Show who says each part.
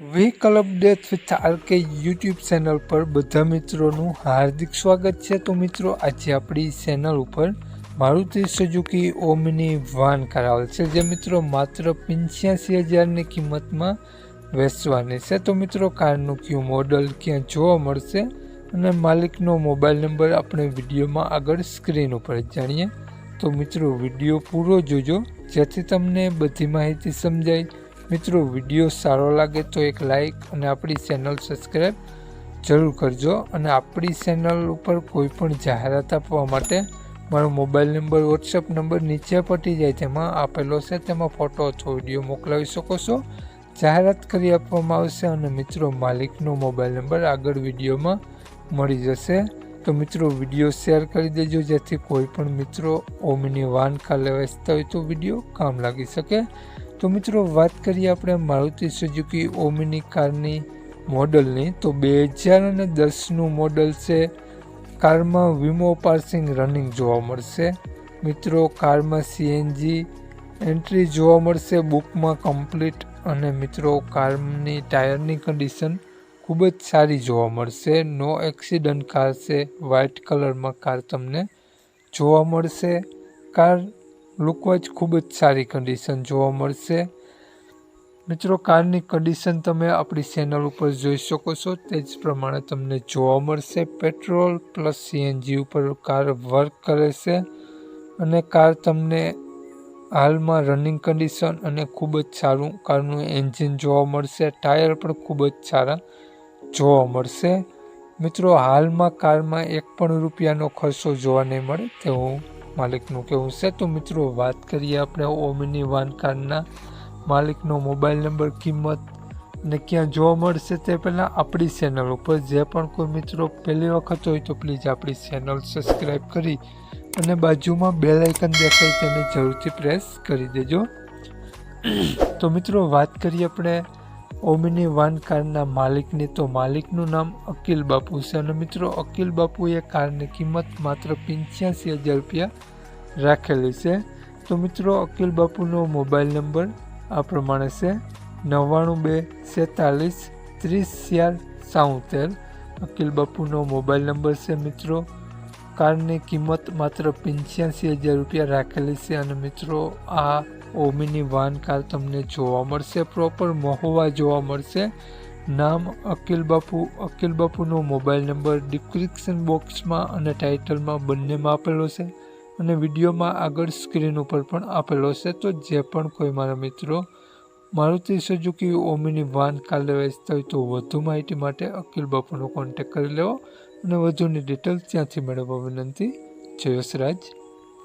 Speaker 1: Vehicle update with RK YouTube channel પર બધા મિત્રોનું હાર્દિક સ્વાગત છે. તો મિત્રો, આજે આપણી ચેનલ ઉપર મારુતિ સુઝુકી ઓમની વાન કરાવેલ છે, જે મિત્રો માત્ર પંચ્યાસી હજારની કિંમતમાં વેચવાની છે. તો મિત્રો, કારનું કયું મોડલ ક્યાં જોવા મળશે અને માલિકનો મોબાઈલ નંબર આપણે વિડીયોમાં આગળ સ્ક્રીન ઉપર જાણીએ. તો મિત્રો, વીડિયો પૂરો જોજો, જેથી તમને બધી માહિતી સમજાય મિત્રો, વીડિયો સારો લાગે તો એક લાઈક અને આપણી ચેનલ સબસ્ક્રાઈબ જરૂર કરજો અને આપણી ચેનલ ઉપર કોઈ પણ જાહેરાત આપવા માટે મારો મોબાઈલ નંબર વોટ્સઅપ નંબર નીચે પટી જાય તેમાં આપેલો છે. તેમાં ફોટો અથવા વીડિયો મોકલાવી શકો છો. જાહેરાત કરી આપવામાં આવશે અને મિત્રો, માલિકનો મોબાઈલ નંબર આગળ વિડીયોમાં મળી જશે. તો મિત્રો, વીડિયો શેર કરી દેજો, જેથી કોઈ પણ મિત્રો ઓમિની વાન કાલે વેચતા હોય તો વીડિયો કામ લાગી શકે. તો મિત્રો વાત કરીએ આપણે મારુતિ સુઝુકી ઓમિની કારની મોડલની. તો બે હજાર અને દસનું મોડલ છે. કારમાં વીમો પાર્સિંગ રનિંગ જોવા મળશે. મિત્રો કારમાં સીએનજી એન્ટ્રી જોવા મળશે બુકમાં કમ્પ્લીટ. અને મિત્રો કારની ટાયરની કન્ડિશન ખૂબ જ સારી જોવા મળશે. નો એક્સિડન્ટ કાર છે વ્હાઇટ કલરમાં કાર તમને જોવા મળશે. કાર લુકવાઇઝ ખૂબ જ સારી કન્ડિશન જોવા મળશે. મિત્રો, કારની કન્ડિશન તમે આપણી ચેનલ ઉપર જોઈ શકો છો. તે જ પ્રમાણે તમને જોવા મળશે. પેટ્રોલ પ્લસ સીએનજી ઉપર કાર વર્ક કરે છે અને કાર તમને હાલમાં રનિંગ કન્ડિશન અને ખૂબ જ સારું કારનું એન્જિન જોવા મળશે. ટાયર પણ ખૂબ જ સારા જોવા મળશે. મિત્રો, હાલમાં કારમાં એક પણ રૂપિયાનો ખર્ચો જોવા નહીં મળે તેવું માલિકનું કહેવું છે. તો મિત્રો, વાત કરીએ આપણે ઓમિની વાન કારના માલિકનો મોબાઈલ નંબર, કિંમત ને ક્યાં જોવા મળશે તે પહેલાં આપણી ચેનલ ઉપર. જે પણ કોઈ મિત્રો પહેલી વખત હોય તો પ્લીઝ આપણી ચેનલ સબસ્ક્રાઈબ કરી અને બાજુમાં બેલ આઇકન દેખાય તેને જરૂરથી પ્રેસ કરી દેજો. તો મિત્રો, વાત કરીએ આપણે ઓમિની વાન કારના માલિકની તો માલિકનું નામ અકિલ બાપુ છે અને મિત્રો, અકિલ બાપુએ કારની કિંમત માત્ર પંચ્યાસી હજાર રૂપિયા રાખેલી છે. તો મિત્રો, અકિલ બાપુનો મોબાઈલ નંબર આ પ્રમાણે છે. નવ્વાણું બે સેતાલીસ ત્રીસ ચાર સાઉતેર. અકિલ બાપુનો મોબાઈલ નંબર છે મિત્રો કારની કિંમત માત્ર પંચ્યાસી હજાર રૂપિયા રાખેલી છે અને મિત્રો, આ ઓમિની વાન કાર તમને જોવા મળશે. પ્રોપર મહોવા જોવા મળશે. નામ અકિલ બાપુ, અકિલ બાપુનો મોબાઈલ નંબર ડિસ્ક્રિપ્શન બોક્સમાં અને ટાઇટલમાં બંનેમાં આપેલો છે અને વિડીયોમાં આગળ સ્ક્રીન ઉપર પણ આપેલો છે. તો જે પણ કોઈ મારા મિત્રો મારુતિ સુઝુકી ઓમિની વાન કાલે વેચતા હોય તો વધુ માહિતી માટે અકિલ બાપુનો કોન્ટેક કરી લેવો. અને વધુની ડિટેલ ત્યાંથી મેળવવા વિનંતી. જય રાજ